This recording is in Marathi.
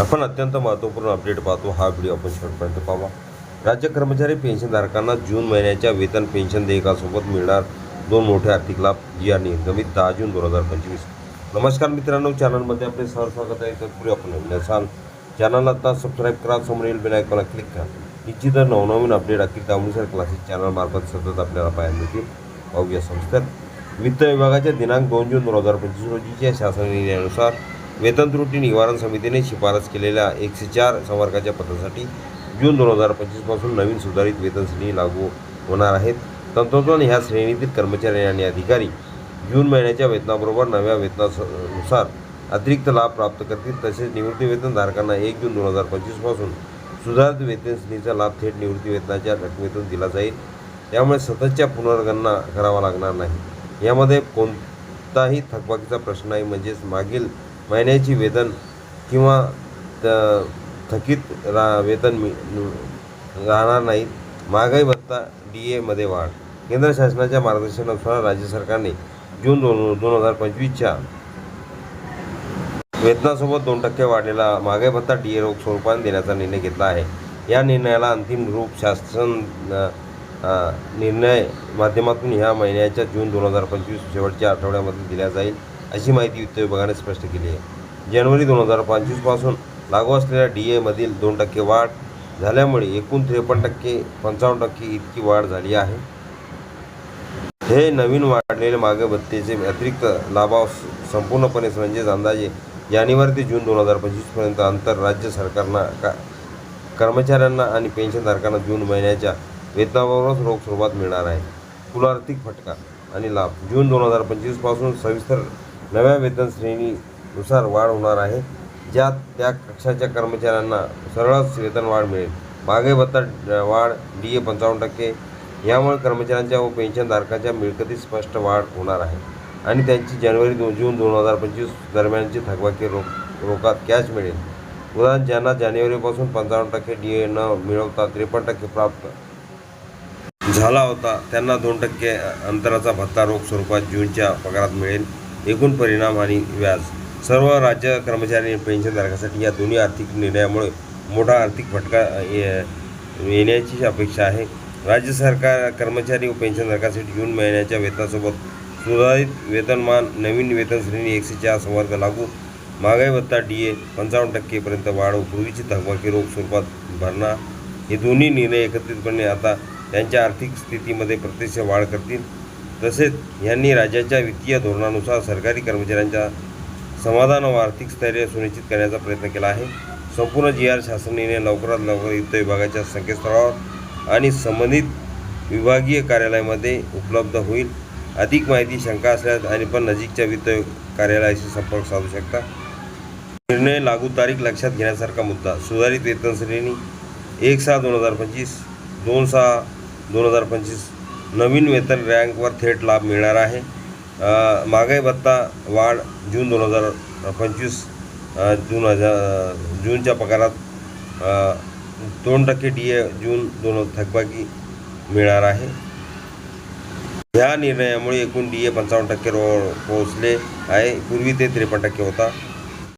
आपण अत्यंत महत्त्वपूर्ण अपडेट पाहतो. हा व्हिडिओ आपण शेवटपर्यंत पाहावा राज्य कर्मचारी पेन्शनधारकांना जून महिन्याच्या वेतन पेन्शन देयकासोबत मिळणार दोन मोठे आर्थिक लाभ या निर्गमित दहा जून दोन हजार पंचवीस. नमस्कार मित्रांनो चॅनलमध्ये आपले सहर स्वागत आहे. तत्पूर्वी आपण नवीन असाल चॅनलला आता सबस्क्राईब करा समोरील बेल क्लिक करा. निश्चित नवनवीन अपडेट अखिल त्यानुसार क्लासेस चॅनलमार्फत सतत आपल्याला पाहायला मिळतील. पाहूया संस्थेत. वित्त विभागाच्या दिनांक दोन जून दोन हजार पंचवीस रोजीच्या शासन निर्णयानुसार वेतन त्रुटी निवारण समितीने शिफारस केलेल्या एकशे चार संवर्गाच्या पदासाठी जून दोन हजार पंचवीसपासून नवीन सुधारित वेतन श्रेणी लागू होणार आहेत. तंतोतंत ह्या श्रेणीतील कर्मचारी आणि अधिकारी जून महिन्याच्या वेतनाबरोबर नव्या वेतनानुसार अतिरिक्त लाभ प्राप्त करतील. तसेच निवृत्तीवेतनधारकांना एक जून दोन हजार पंचवीसपासून सुधारित वेतन श्रेणीचा लाभ थेट निवृत्ती वेतनाच्या रकमेतून दिला जाईल. त्यामुळे सततच्या पुनर्गणना करावा लागणार नाही यामध्ये कोणताही थकबाकीचा प्रश्न नाही म्हणजेच मागील महिन्याची वेतन किंवा त- थकीत रा वेतन मि राहणार नाहीत महागाई भत्ता डी एमध्ये वाढ. केंद्र शासनाच्या मार्गदर्शनानुसार राज्य सरकारने जून दोन दोन हजार पंचवीसच्या वेतनासोबत दोन टक्के वाढलेला महागाई भत्ता डी ए रोख स्वरूपाने देण्याचा निर्णय घेतला आहे. या निर्णयाला अंतिम रूप शासन निर्णय माध्यमातून ह्या महिन्याच्या जून दोन हजार पंचवीस शेवटच्या आठवड्यामध्ये दिला जाईल. अशी माहिती वित्त विभागाने स्पष्ट केली आहे. जानेवारी दोन हजार पंचवीसपासून लागू असलेल्या डी एमधील दोन टक्के वाढ झाल्यामुळे एकूण त्रेपन्न टक्के पंचावन्न टक्के इतकी वाढ झाली आहे. हे नवीन वाढलेले मागे भत्तेचे अतिरिक्त लाभांश संपूर्णपणे म्हणजेच अंदाजे जानेवारी ते जून दोन हजार पंचवीसपर्यंत अंतर राज्य सरकारना का कर्मचाऱ्यांना आणि पेन्शनधारकांना जून महिन्याच्या वेतनाबरोबरच रोख स्वरूपात मिळणार आहे. कुल आर्थिक फटका आणि लाभ. जून दोन हजार पंचवीसपासून सविस्तर नव्या वेतन श्रेणीनुसार वाढ होणार आहे ज्यात त्या कक्षाच्या कर्मचाऱ्यांना सरळच वेतन वाढ मिळेल. मागे भत्ता वाढ डी ए पंचावन्न टक्के. यामुळे कर्मचाऱ्यांच्या व पेन्शनधारकांच्या मिळकतीत स्पष्ट वाढ होणार आहे. आणि त्यांची जानेवारी दोन जून दोन हजार पंचवीस दरम्यानची थकबाकी रोख रोखात कॅश मिळेल. उदाहरण ज्यांना जानेवारीपासून पंचावन्न टक्के डी ए न मिळवता त्रेपन्न टक्के प्राप्त झाला होता त्यांना दोन टक्के अंतराचा भत्ता रोख स्वरूपात जूनच्या पगारात मिळेल. एकूण परिणाम आणि व्याज. सर्व राज्य कर्मचारी आणि पेन्शनधारकासाठी या दोन्ही आर्थिक निर्णयामुळे मोठा आर्थिक फटका ये- येण्याची अपेक्षा आहे. राज्य सरकार कर्मचारी व पेन्शनधारकासाठी जून महिन्याच्या वेतनासोबत सुधारित वेतनमान नवीन वेतन श्रेणी एकशे चार संवर्ग लागू महागाई भत्ता डी ए पंचावन्न टक्केपर्यंत वाढ व पूर्वीची थकबाकी रोख स्वरूपात भरणा हे दोन्ही निर्णय एकत्रितपणे आता त्यांच्या आर्थिक स्थितीमध्ये प्रत्यक्ष वाढ करतील. तसेच यांनी राज्याच्या वित्तीय धोरणानुसार सरकारी कर्मचाऱ्यांच्या समाधान व आर्थिक स्थैर्य सुनिश्चित करण्याचा प्रयत्न केला आहे. संपूर्ण जी आर शासनीने लवकरात लवकर वित्त विभागाच्या संकेतस्थळावर आणि संबंधित विभागीय कार्यालयामध्ये उपलब्ध होईल. अधिक माहिती शंका असल्यास आणि पण नजीकच्या वित्त कार्यालयाशी संपर्क साधू शकता. निर्णय लागू तारीख लक्षात घेण्यासारखा मुद्दा. सुधारित वेतन श्रेणी एक सहा दोन हजार पंचवीस दोन सहा दोन हजार पंचवीस नवीन वेतन रँकवर थेट लाभ मिळणार आहे. अ, महागाई भत्ता वाढ जून दोन हजार पंचवीस जून हजार जूनच्या पगारात दोन टक्के डी ए जून दोन थकबाकी मिळणार आहे. ह्या निर्णयामुळे एकूण डी ए पंचावन्न टक्के रो पोहोचले आहे. पूर्वी ते त्रेपन्न टक्के होता.